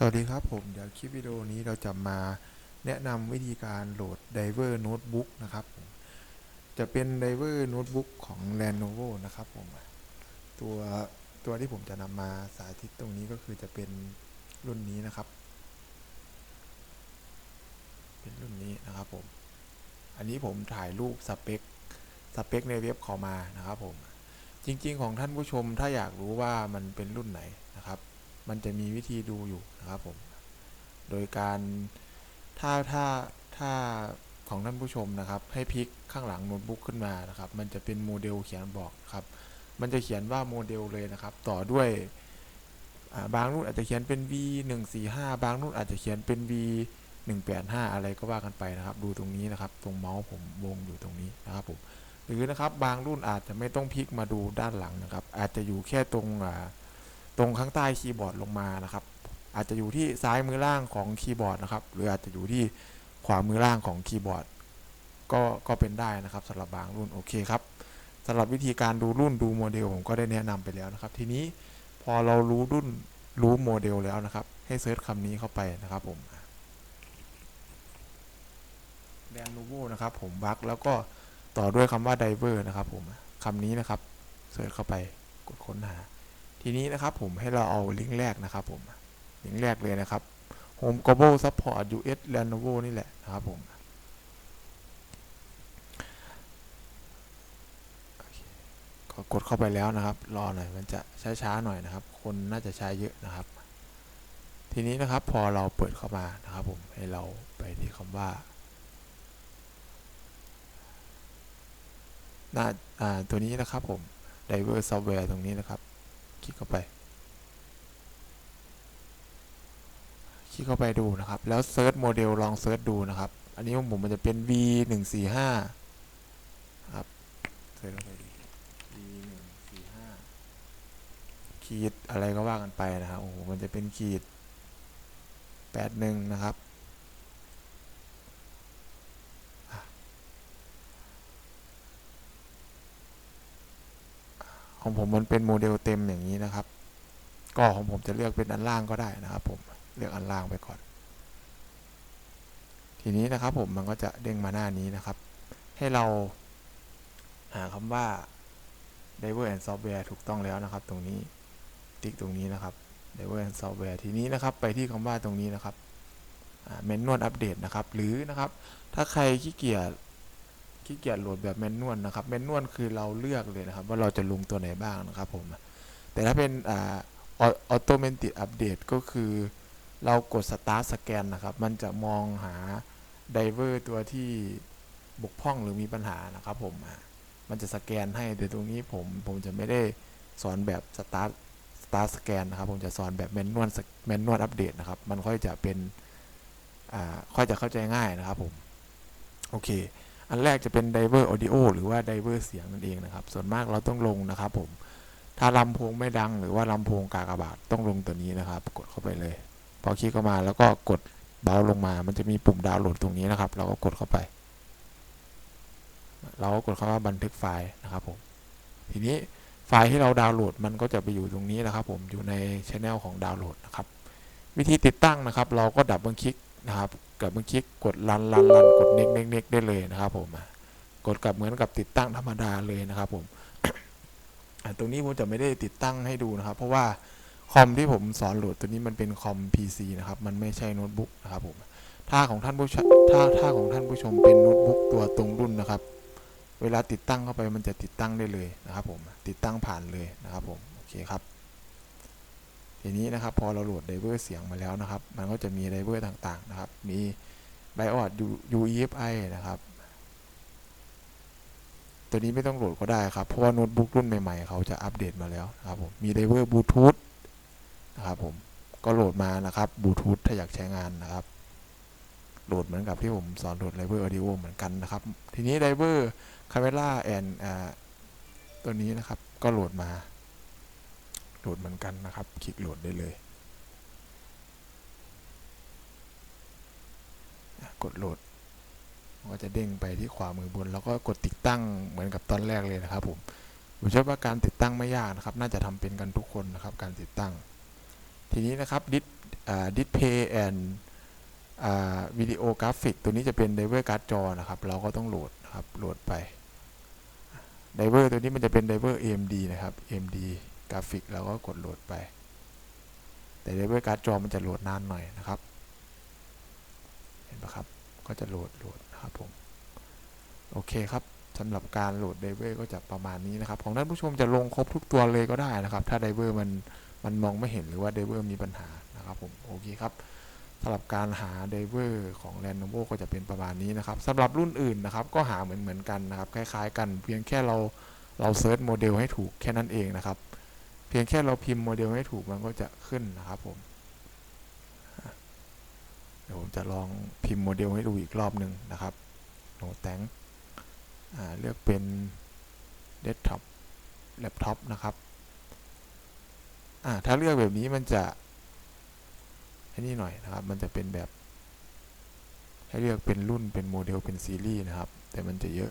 สวัสดีครับผมเดี๋ยวคลิปวิดีโอนี้เราจะมาแนะนำวิธีการโหลด Diver Notebook นะครับจะเป็น Diver Notebook ของ Lenovo นะครับผมตัวตัวที่ผมจะนำมาสาธิตตรงนี้ก็คือจะเป็นรุ่นนี้นะครับ เป็นรุ่นนี้นะครับผม อันนี้ผมถ่ายรูปสเปคสเปคในเว็บเขามานะครับผมจริง ๆ ของท่านผู้ชมถ้าอยากรู้ว่ามันเป็นรุ่นไหนนะครับ มันจะมีวิธีดูอยู่นะครับผม โดยการถ้าถ้าถ้าของท่านผู้ชมนะครับ ให้พลิกข้างหลังโน้ตบุ๊กขึ้นมานะครับ มันจะเป็นโมเดลเขียนบอกครับ มันจะเขียนว่าโมเดลเลยนะครับ ต่อด้วยาบางรุ่นอาจจะเขียนเป็น V 1 4 5บางรุ่นอาจจะเขียนเป็น V 1 8 5อะไรก็ว่ากันไปนะครับ ดูตรงนี้นะครับ ตรงเมาส์ผมวงอยู่ตรงนี้นะครับผมหรือนะครับบางรุ่นอาจจะไม่ต้องพลิกมาดูด้านหลังนะครับ อาจจะอยู่แค่ตรงอ่า ตรงข้างใต้คีย์บอร์ดลงมานะครับ อาจจะอยู่ที่ซ้ายมือล่างของคีย์บอร์ดนะครับ หรืออาจจะอยู่ที่ขวามือล่างของคีย์บอร์ดก็ก็เป็นได้นะครับสำหรับบางรุ่นโอเคครับสำหรับวิธีการดูรุ่นดูโมเดลผมก็ได้แนะนำไปแล้วนะครับ ทีนี้พอเรารู้รุ่นรู้โมเดลแล้วนะครับ ให้เซิร์ชคำนี้เข้าไปนะครับผมแดนนูโวนะครับผมบักแล้วก็ต่อด้วยคำว่า diver นะครับผมคำนี้นะครับเซิร์ชเข้าไปกดค้นหา ทีนี้นะครับผมให้เราเอาลิงก์แรกนะครับผมลิงก์แรกเลยนะครับ Home Global Support US Lenovo นี่แหละนะครับผมก็กดเข้าไปแล้วนะครับ รอหน่อยมันจะช้าๆหน่อยนะครับ คนน่าจะใช้เยอะนะครับ ทีนี้นะครับพอเราเปิดเข้ามานะครับ ผมให้เราไปที่คำว่าหน้าอ่าตัวนี้นะครับผม Diver Software ตรงนี้นะครับ ลิกเข้าไป คลิกเข้าไปดูนะครับ แล้วเซิร์ชโมเดลลองเซิร์ชดูนะครับ อันนี้ของผมมันจะเป็น V หนึ่งสี่ห้าครับเซิร์ชเข้าไปดู V หนึ่งสี่ห้าขีดอะไรก็ว่ากันไปนะครับโอ้โหมันจะเป็นขีดแปดหนึ่งนะครับ ของผมมันเป็นโมเดลเต็มอย่างนี้นะครับ ก็ของผมจะเลือกเป็นอันล่างก็ได้นะครับ ผมเลือกอันล่างไปก่อน ทีนี้นะครับผมมันก็จะเด้งมาหน้านี้นะครับ ให้เราหาคำว่า Diver and Software ถูกต้องแล้วนะครับ ตรงนี้ติ๊กตรงนี้นะครับ Diver and Software ทีนี้นะครับ ไปที่คำว่าตรงนี้นะครับเมนนวลอัปเดตนะครับ หรือนะครับ ถ้าใครขี้เกียจ ขี้เกียจโหลดแบบแมนนวลนะครับแมนนวลคือเราเลือกเลยนะครับ ว่าเราจะลงตัวไหนบ้างนะครับผมแต่ถ้าเป็นอออโตเมติอัปเดตก็คือเรากด Start สแกนนะครับ มันจะมองหาไดเวอร์ตัวที่บกพร่องหรือมีปัญหานะครับผมมันจะสแกนให้แต่ตรงนี้ผมผมจะไม่ได้สอนแบบ Start Start สแกนนะครับ ผมจะสอนแบบแมนนวลแมนนวลอัปเดตนะครับ มันค่อยจะเป็นอ่าค่อยจะเข้าใจง่ายนะครับผม โอเค อันแรกจะเป็น Diver Audio หรือว่า Diver เสียงนั่นเองนะครับ ส่วนมากเราต้องลงนะครับผม ถ้าลำโพงไม่ดังหรือว่าลำโพงกากบาทต้องลงตัวนี้นะครับ กดเข้าไปเลย พอคลิกเข้ามาแล้วก็กดเบาลงมา มันจะมีปุ่มดาวน์โหลดตรงนี้นะครับ เราก็กดเข้าไป เราก็กดเข้าว่าบันทึกไฟล์นะครับผม ทีนี้ไฟล์ที่เราดาวน์โหลดมันก็จะไปอยู่ตรงนี้นะครับ ผมอยู่ในช anel ของดาวน์โหลดนะครับ วิธีติดตั้งนะครับ เราก็ดับเบิลคลิกนะครับ กับเบิลคลิกกดรันรันรันกดเน็กเน็กเน็กได้เลยนะครับผมกดกับเหมือนกับติดตั้งธรรมดาเลยนะครับผมตรงนี้ผมจะไม่ได้ติดตั้งให้ดูนะครับ เพราะว่าคอมที่ผมสอนโหลดตัวนี้มันเป็นคอม PC นะครับมันไม่ใช่โน้ตบุ๊กนะครับผมถ้าของท่านผู้ชมถ้าถ้าของท่านผู้ชมเป็นโน้ตบุ๊กตัวตรงรุ่นนะครับ เวลาติดตั้งเข้าไปมันจะติดตั้งได้เลยนะครับผมติดตั้งผ่านเลยนะครับผมโอเคครับ ทีนี้นะครับพอเราโหลดไดเวอร์เสียงมาแล้วนะครับ มันก็จะมีไดเวอร์ต่างๆนะครับ มีไดออด UEFI นะครับ ตัวนี้ไม่ต้องโหลดก็ได้ครับ เพราะว่าโน้ตบุ๊กรุ่นใหม่ๆ เขาจะอัปเดตมาแล้วนะครับผม มีไดเวอร์บลูทูธนะครับผม ก็โหลดมานะครับบลูทูธถ้าอยากใช้งานนะครับ โหลดเหมือนกับที่ผมสอนโหลดไดเวอร์ออดิโอเหมือนกันนะครับ ทีนี้ไดเวอร์คาเมล่าแอนตัวนี้นะครับ ก็โหลดมา หลดเหมือนกันนะครับ คลิกโหลดได้เลย กดโหลดก็จะเด้งไปที่ขวามือบน แล้วก็กดติดตั้งเหมือนกับตอนแรกเลยนะครับผมผมเชื่อว่าการติดตั้งไม่ยากนะครับ น่าจะทำเป็นกันทุกคนนะครับ การติดตั้ง ทีนี้นะครับดิสดิสเพย์แอนวิดีโอกราฟิกตัวนี้จะเป็นไดเวอร์การ์ดจอนะครับ เราก็ต้องโหลดนะครับ โหลดไปไดเวอร์ตัวนี้มันจะเป็นไดเวอร์ AMD นะครับ AMD กราฟิกเราก็กดโหลดไป แต่ไดเวอร์การ์ดจอมันจะโหลดนานหน่อยนะครับ เห็นปะครับ ก็จะโหลดโหลดนะครับผม โอเคครับสำหรับการโหลดไดเวอร์ก็จะประมาณนี้นะครับ ของท่านผู้ชมจะลงครบทุกตัวเลยก็ได้นะครับ ถ้าไดเวอร์มันมันมองไม่เห็นหรือว่าไดเวอร์มีปัญหานะครับผม โอเคครับสำหรับการหาไดเวอร์ของ Lenovo ก็จะเป็นประมาณนี้นะครับสำหรับรุ่นอื่นนะครับ ก็หาเหมือนเหมือนกันนะครับ คล้ายๆ กัน เพียงแค่เราเราเซิร์ชโมเดลให้ถูกแค่นั้นเองนะครับ เพียงแค่เราพิมพ์โมเดลให้ถูกมันก็จะขึ้นนะครับผม เดี๋ยวผมจะลองพิมพ์โมเดลให้ดูอีกรอบหนึ่งนะครับโนแตงเลือกเป็นเดสก์ท็อปแล็ปท็อปนะครับถ้าเลือกแบบนี้มันจะไอ้นี่หน่อยนะครับ มันจะเป็นแบบ ให้เลือกเป็นรุ่นเป็นโมเดลเป็นซีรีส์นะครับ แต่มันจะเยอะ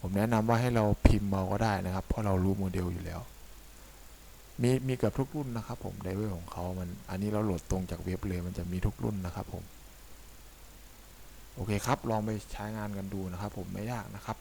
ผมแนะนำว่าให้เราพิมพ์เมาก็ได้นะครับ เพราะเรารู้โมเดลอยู่แล้ว มีมีเกือบทุกรุ่นนะครับผมไดเวลของเขามันอันนี้เราโหลดตรงจากเว็บเลยมันจะมีทุกรุ่นนะครับผม โอเคครับ ลองไปใช้งานกันดูนะครับผมไม่ยากนะครับ